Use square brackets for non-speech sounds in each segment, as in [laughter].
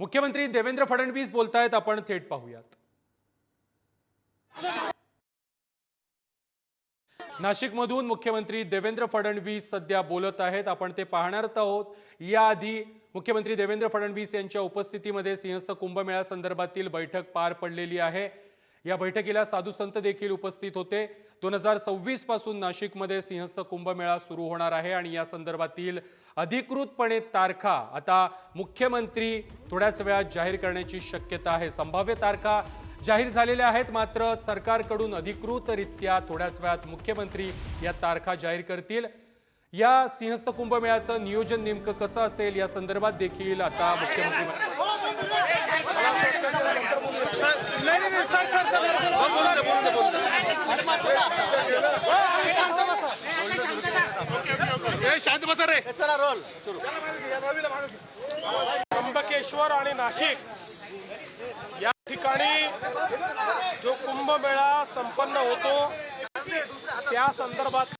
मुख्यमंत्री देवेंद्र फडणवीस बोलतायत आपण थेट पाहूयात. नाशिकमधून मुख्यमंत्री देवेंद्र फडणवीस सध्या बोलत आहेत. आपण ते पाहणार आहोत. याआधी मुख्यमंत्री देवेंद्र फडणवीस यांच्या उपस्थितीमध्ये सिंहस्थ कुंभमेळ्यासंदर्भातील बैठक पार पडलेली आहे. या बैठकीला साधू संत देखील उपस्थित होते. दोन हजार सव्वीसपासून नाशिकमध्ये सिंहस्थ कुंभमेळा सुरू होणार आहे आणि या संदर्भातील अधिकृतपणे तारखा आता मुख्यमंत्री थोड्याच वेळात जाहीर करण्याची शक्यता आहे. संभाव्य तारखा जाहीर झालेल्या आहेत मात्र सरकारकडून अधिकृतरित्या थोड्याच वेळात मुख्यमंत्री या तारखा जाहीर करतील. या सिंहस्थ कुंभमेळ्याचं नियोजन नेमकं कसं असेल या संदर्भात देखील आता मुख्यमंत्री शांत बसा रे. त्र्यंबकेश्वर आणि नाशिक या ठिकाणी जो कुंभमेळा संपन्न होतो त्या संदर्भात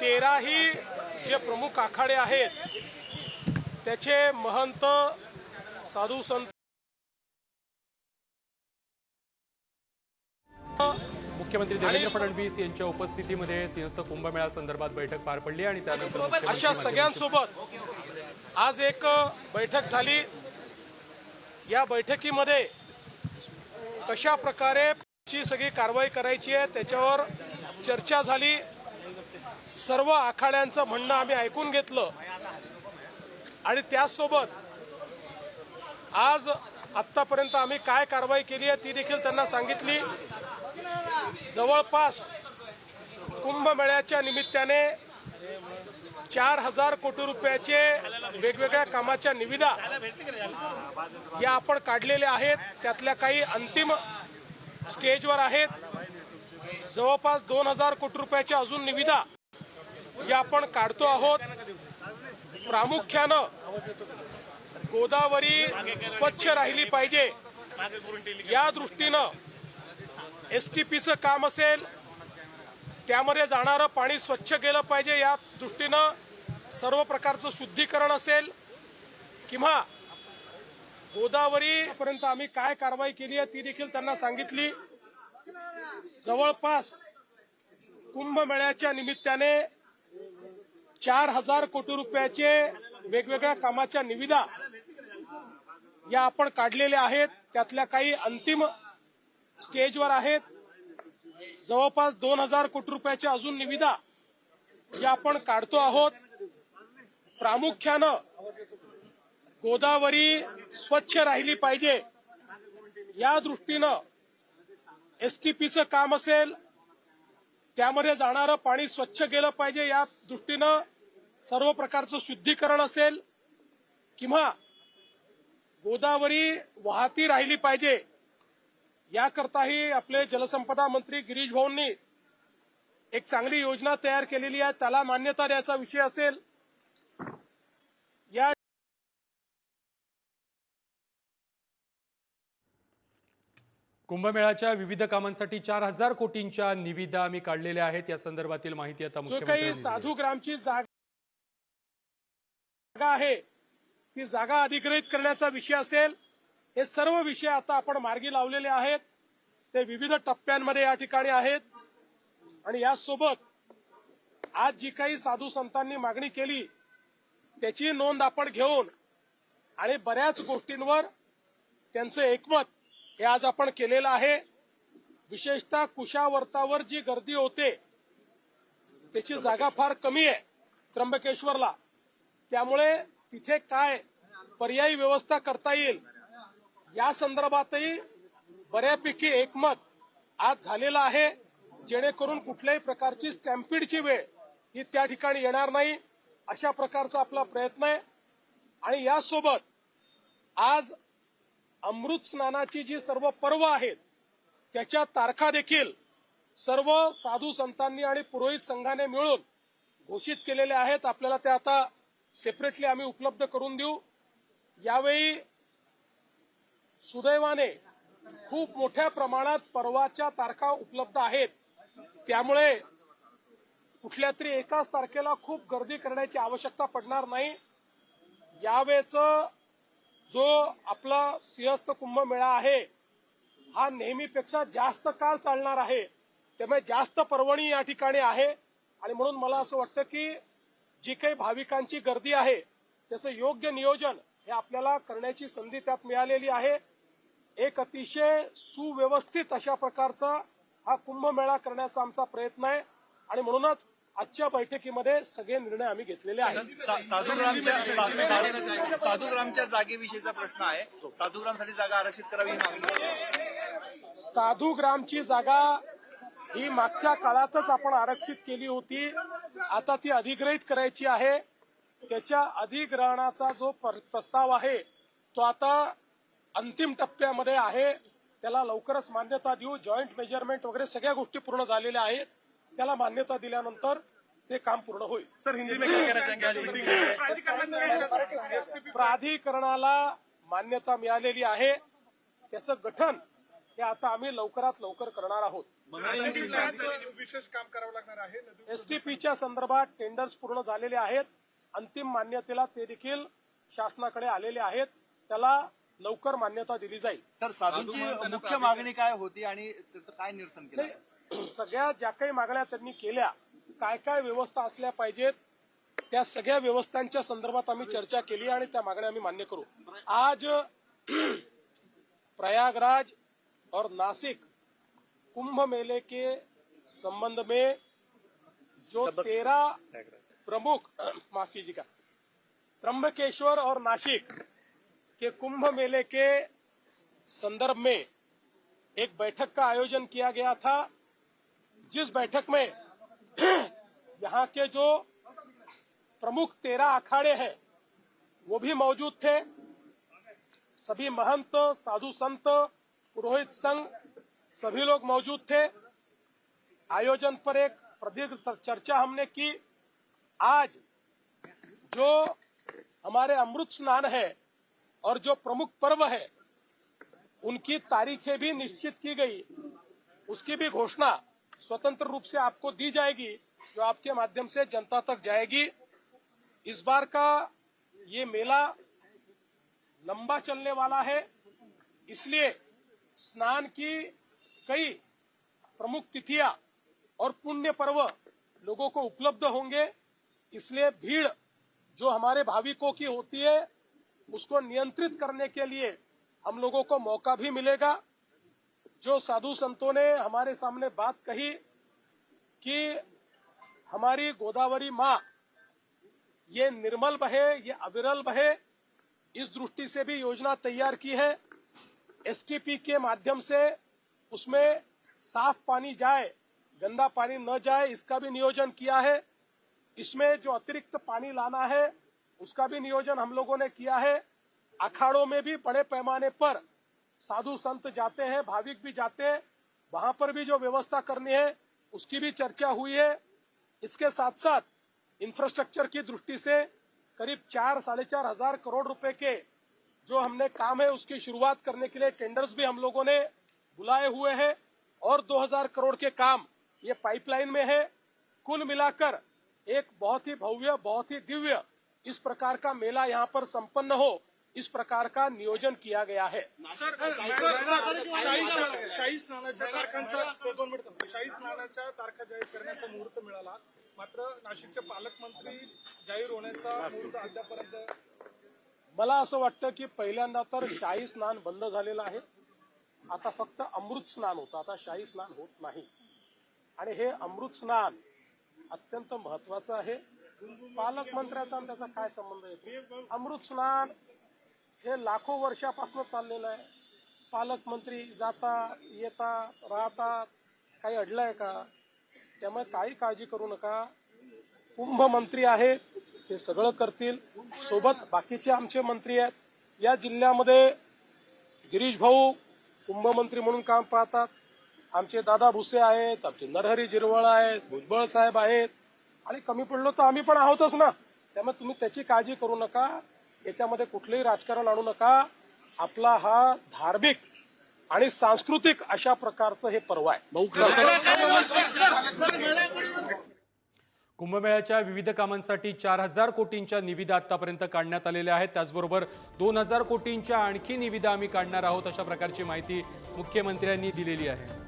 तेराही जे प्रमुख आखाडे आहेत त्याचे महंत साधू संत मुख्यमंत्री देवेंद्र फडणवीस यांच्या उपस्थितीमध्ये सिंहस्थ कुंभमेळा संदर्भात बैठक पार पडली आणि त्यानंतर अशा सगळ्यांसोबत आज एक बैठक झाली. या बैठकीमध्ये कशा प्रकारे ची सगळी कारवाई करायची आहे त्याच्यावर चर्चा झाली. सर्व आखाड्यांचं म्हणणं आम्ही ऐकून घेतलं. आणि त्याचसोबत आज आत्तापर्यंत आम्ही काय कारवाई केली आहे ती देखील त्यांना सांगितली. जवळपास कुंभमेळ्याच्या निमित्ताने चार हजार कोटी रुपयाचे वेगवेगळ्या कामाच्या निविदा या आपण काढलेल्या आहेत. त्यातल्या काही अंतिम स्टेजवर आहेत. जवळपास दोन हजार कोटी रुपयाच्या अजून निविदा या आपण काढतो आहोत. प्रामुख्यानं गोदावरी स्वच्छ राहिली पाहिजे. या दृष्टीनं एस टी पीचं काम असेल त्यामध्ये जाणारं पाणी स्वच्छ केलं पाहिजे या दृष्टीनं सर्व प्रकारचं शुद्धीकरण असेल किंवा गोदावरीपर्यंत आम्ही काय कारवाई केली आहे ती देखील त्यांना सांगितली. जवळपास कुंभमेळ्याच्या निमित्ताने चार हजार कोटी रुपयाचे वेगवेगळ्या कामाच्या निविदा या आपण काढलेल्या आहेत. त्यातल्या काही अंतिम स्टेजवर आहेत. जवळपास दोन हजार कोटी रुपयाच्या अजून निविदा या आपण काढतो आहोत. प्रामुख्यानं गोदावरी स्वच्छ राहिली पाहिजे. या दृष्टीनं एस टी काम असेल त्यामध्ये जाणारं पाणी स्वच्छ गेलं पाहिजे. या दृष्टीनं सर्व प्रकारचं शुद्धीकरण असेल किंवा गोदावरी वाहती राहिली पाहिजे. याकरताही आपले जलसंपदा मंत्री गिरीश भाऊंनी एक चांगली योजना तयार केलेली आहे. त्याला मान्यता द्यायचा विषय असेल. या कुंभमेळ्याच्या विविध कामांसाठी चार हजार कोटींच्या निविदा आम्ही काढलेल्या आहेत. या संदर्भातील माहिती आता जो काही साधू ग्रामची जागा आहे ती जागा अधिग्रहित करण्याचा विषय असेल. हे सर्व विषय आता आपण मार्गी लावलेले आहेत. ते विविध टप्प्यांमध्ये या ठिकाणी आहेत. आणि यासोबत आज जी काही साधू संतांनी मागणी केली त्याची नोंद आपण घेऊन आणि बऱ्याच गोष्टींवर त्यांचं एकमत हे आज आपण केलेलं आहे. विशेषतः कुशावर्तावर जी गर्दी होते त्याची जागा फार कमी आहे त्र्यंबकेश्वरला. त्यामुळे तिथे काय पर्यायी व्यवस्था करता येईल या संदर्भातही बऱ्यापैकी एकमत आज झालेलं आहे. जेणेकरून कुठल्याही प्रकारची स्टॅम्पिडची वेळ ही त्या ठिकाणी येणार नाही. अशा प्रकारचा आपला प्रयत्न आहे. आणि यासोबत आज अमृत स्नानाची जी सर्व पर्व आहेत त्याच्या तारखा देखील सर्व साधू संतांनी आणि पुरोहित संघाने मिळून घोषित केलेल्या आहेत. आपल्याला त्या आता सेपरेटली आम्ही उपलब्ध करून देऊ. यावेळी सुदैवाने खूप मोठ्या प्रमाणात पर्वाच्या तारखा उपलब्ध आहेत. त्यामुळे कुठल्या तरी एकाच तारखेला खूप गर्दी करण्याची आवश्यकता पडणार नाही. यावेळेच जो आपला सिंहस्थ कुंभमेळा आहे हा नेहमीपेक्षा जास्त काळ चालणार आहे. त्यामुळे जास्त पर्वणी या ठिकाणी आहे. आणि म्हणून मला असं वाटतं की जी काही भाविकांची गर्दी आहे त्याचं योग्य नियोजन हे आपल्याला करण्याची संधी त्यात मिळालेली आहे. एक अतिशय सुव्यवस्थित अशा प्रकारचा हा कुंभमेळा करण्याचा आमचा प्रयत्न आहे. आणि म्हणूनच आजच्या बैठकीमध्ये सगळे निर्णय आम्ही घेतलेले आहेत. साधुग्रामच्या साधु- साधुग्रामच्या जागेविषयीचा प्रश्न आहे. साधुग्रामसाठी जागा आरक्षित करावी ही मागणी आहे. साधू ग्रामची जागा ही मागच्या काळातच आपण आरक्षित केली होती. आता ती अधिग्रहित करायची आहे. त्याच्या अधिग्रहणाचा जो पर- प्रस्ताव आहे तो आता अंतिम टप्प्यामध्ये आहे. त्याला लवकरच मान्यता देऊ. जॉईंट मेजरमेंट वगैरे सगळ्या गोष्टी पूर्ण झालेल्या आहेत. त्याला मान्यता दिल्यानंतर ते काम पूर्ण होईल. सर हिंदी? प्राधिकरणाला मान्यता मिळालेली आहे. त्याचं गठन हे आता आम्ही लवकरात लवकर करणार आहोत. विशेष काम करावं लागणार आहे. एसटीपीच्या संदर्भात टेंडर्स पूर्ण झालेले आहेत. अंतिम मान्यतेला ते देखील शासनाकडे आलेले आहेत. त्याला लवकर मान्यता दिली जाईल. सर साधूंची मुख्य मागणी काय होती आणि त्याचं काय निरसन केलं? नाही, सगळ्या ज्या काही मागण्या त्यांनी केल्या काय काय व्यवस्था असल्या पाहिजेत त्या सगळ्या व्यवस्थांच्या संदर्भात आम्ही चर्चा केली आणि त्या मागण्या आम्ही मान्य करू. आज प्रयागराज और नासिक कुंभ मेले के संबंध में जो तेरह प्रमुख, [clears throat] माफ़ कीजिएगा, त्र्यंबकेश्वर और नासिक के कुंभ मेले के संदर्भ में एक बैठक का आयोजन किया गया था, जिस बैठक में [clears throat] यहाँ के जो प्रमुख तेरह अखाड़े हैं, वो भी मौजूद थे। सभी महंत, साधु संत, पुरोहित संघ, सभी लोग मौजूद थे। आयोजन पर एक प्रदीर्घ चर्चा हमने की। आज जो हमारे अमृत स्नान है और जो प्रमुख पर्व है, उनकी तारीखें भी निश्चित की गई। उसकी भी घोषणा स्वतंत्र रूप से आपको दी जाएगी, जो आपके माध्यम से जनता तक जाएगी। इस बार का ये मेला लंबा चलने वाला है, इसलिए स्नान की कई प्रमुख तिथियाँ और पुण्य पर्व लोगों को उपलब्ध होंगे। इसलिए भीड़ जो हमारे भाविकों की होती है, उसको नियंत्रित करने के लिए हम लोगों को मौका भी मिलेगा। जो साधु संतों ने हमारे सामने बात कही कि हमारी गोदावरी माँ, ये निर्मल बहे, ये अविरल बहे, इस दृष्टि से भी योजना तैयार की है। एसटीपी के माध्यम से उसमें साफ़ पानी जाए, गंदा पानी न जाए, इसका भी नियोजन किया है। इसमें जो अतिरिक्त पानी लाना है, उसका भी नियोजन हम लोगों ने किया है। अखाड़ों में भी बड़े पैमाने पर साधु संत जाते हैं, भाविक भी जाते हैं। वहाँ पर भी जो व्यवस्था करनी है, उसकी भी चर्चा हुई है। इसके साथ साथ इंफ्रास्ट्रक्चर की दृष्टि से करीब चार, साढ़े चार हज़ार करोड़ रुपए के जो हमने काम है, उसकी शुरुआत करने के लिए टेंडर्स भी हम लोगों ने बुलाए हुए हैं। और 2000 करोड़ के काम ये पाइपलाइन में है। कुल मिलाकर एक बहुत ही भव्य बहुत ही दिव्य इस प्रकार का मेला यहाँ पर संपन्न हो इस प्रकार का नियोजन किया गया है। शाही शाही स्नानाच्या तारखांचा दोन मिनिटं. थांबा. शाही स्नानाच्या तारखा जाहीर करण्याचा मुहूर्त मिळाला. मात्र नाशिकचे पालकमंत्री जाहीर होण्याचा मुहूर्त अद्यापर्यंत मला असं वाटतं की पहिल्यांदा तर शाही स्नान बंद झालेलं आहे. आता फक्त अमृत स्नान होतं. आता शाही स्नान होत नाही. आणि हे अमृत स्नान अत्यंत महत्वाचं आहे. पालकमंत्र्याचा आणि त्याचा काय संबंध येतो अमृत स्नान हे लाखो वर्षापासून चाललेलं आहे. पालकमंत्री जाता येता राहतात काही अडलंय का? त्यामुळे काही काळजी करू नका. कुंभमंत्री आहेत ते सगळं करतील. सोबत बाकीचे आमचे मंत्री आहेत. या जिल्ह्यामध्ये गिरीश भाऊ कुंभमंत्री म्हणून काम पाहतात. आमचे दादा भुसे आहेत आमचे नरहरी जिरवळ आहेत भुजबळ साहेब आहेत. आणि कमी पडलो तर आम्ही पण आहोतच ना. त्यामुळे तुम्ही त्याची काळजी करू नका. याच्यामध्ये कुठलंही राजकारण आणू नका. आपला हा धार्मिक आणि सांस्कृतिक अशा प्रकारचं हे पर्व आहे. कुंभमेळ्याच्या विविध कामांसाठी चार हजार कोटींच्या निविदा आतापर्यंत काढण्यात आलेल्या आहेत. त्याचबरोबर दोन हजार कोटींच्या आणखी निविदा आम्ही काढणार आहोत अशा प्रकारची माहिती मुख्यमंत्र्यांनी दिलेली आहे.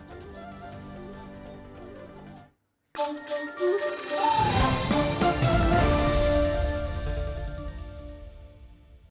Música